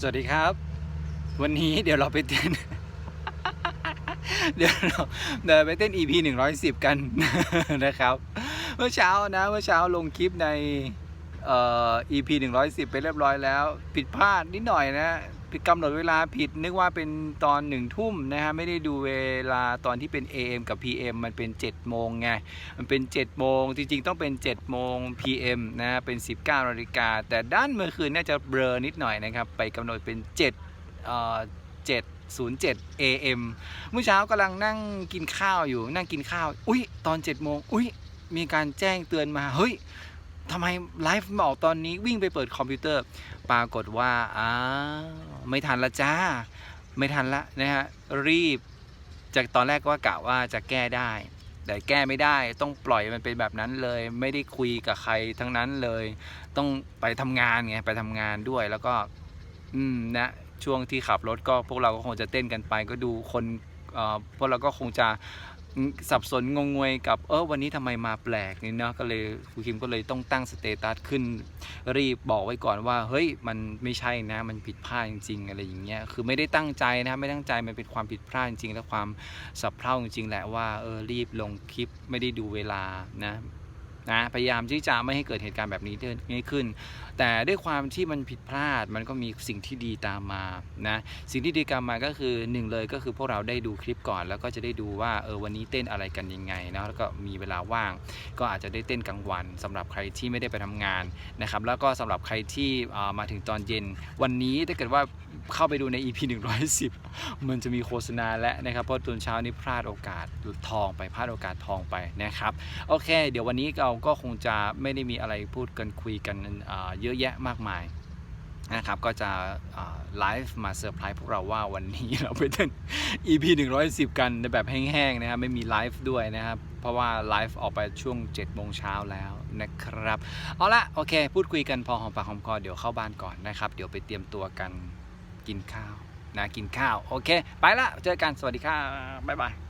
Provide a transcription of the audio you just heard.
สวัสดีครับ วันนี้เดี๋ยวเราไปเต้น เดี๋ยวเราเดินไปเต้น EP 110 กันนะครับ เมื่อเช้านะ เมื่อเช้าลงคลิปใน เอ่อ EP 110 ไปเรียบร้อยแล้ว ผิดพลาดนิดหน่อยนะผิดกำหนดเวลาผิดนึกว่าเป็นตอนหนึ่งทุ่มนะฮะ ไม่ได้ดูเวลาตอนที่เป็น AM กับ PM มันเป็น 7 โมงไง มันเป็น 7 โมง จริงๆ ต้องเป็น 7 โมง PM นะฮะเป็น 19นาฬิกา แต่ด้านเมื่อคืนน่าจะเบลอนิดหน่อยนะครับ ไปกำหนดเป็น 7 เอ่อ 707 AM เมื่อเช้ากำลังนั่งกินข้าวอยู่ นั่งกินข้าว อุ้ยตอน 7 โมง อุ้ยมีการแจ้งเตือนมา เฮ้ย ทำไมไลฟ์มาออกตอนนี้วิ่งไปเปิดคอมพิวเตอร์ ปรากฏว่าอ้าไม่ทันละจ้า ไม่ทันละนะฮะรีบ จากตอนแรกว่ากะว่าจะแก้ได้ แต่แก้ไม่ได้ต้องปล่อยมันเป็นแบบนั้นเลย ไม่ได้คุยกับใครทั้งนั้นเลย ต้องไปทำงานไงไปทำงานด้วยแล้วก็ อืมนะช่วงที่ขับรถก็พวกเราก็คงจะเต้นกันไป ก็ดูคนเอ่อพวกเราก็คงจะ สับสนงงงวยกับเออวันนี้ทำไมมาแปลกนี่เนาะก็เลยครูคิมก็เลยต้องตั้งสเตตัสขึ้น รีบบอกไว้ก่อนว่าเฮ้ยมันไม่ใช่นะมันผิดพลาดจริงๆอะไรอย่างเงี้ยคือไม่ได้ตั้งใจนะไม่ตั้งใจมันเป็นความผิดพลาดจริงๆและความสับเพร่าจริงๆแหละว่าเออรีบลงคลิปไม่ได้ดูเวลานะ นะพยายามที่จะไม่ให้เกิดเหตุการณ์แบบนี้ขึ้น แต่ด้วยความที่มันผิดพลาดมันก็มีสิ่งที่ดีตามมานะสิ่งที่ดีตามมาก็คือหนึ่งเลยก็คือพวกเราได้ดูคลิปก่อน แล้วก็จะได้ดูว่าเออวันนี้เต้นอะไรกันยังไงนะแล้วก็มีเวลาว่าง ก็อาจจะได้เต้นกลางวันสำหรับใครที่ไม่ได้ไปทำงานนะครับแล้วก็สำหรับใครที่อ่ามาถึงตอนเย็น วันนี้ถ้าเกิดว่าเข้าไปดูใน EP 110 มันจะมีโฆษณาแล้วนะครับ เพราะตอนเช้านี้พลาดโอกาสทองไปพลาดโอกาสทองไปนะครับ โอเค เดี๋ยววันนี้เราก็คงจะไม่ได้มีอะไรพูดกันคุยกันเยอะแยะมากมายนะครับ ก็จะไลฟ์มาเซอร์ไพรส์พวกเราว่าวันนี้เราไปเต้น EP 110 กันในแบบแห้งๆนะครับ ไม่มีไลฟ์ด้วยนะครับ เพราะว่าไลฟ์ออกไปช่วง7โมงเช้าแล้วนะครับ เอาละโอเค พูดคุยกันพอหอมปากหอมคอเดี๋ยวเข้าบ้านก่อนนะครับ เดี๋ยวไปเตรียมตัวกันกินข้าวนะกินข้าว โอเค ไปละเจอกันสวัสดีครับบ๊ายบาย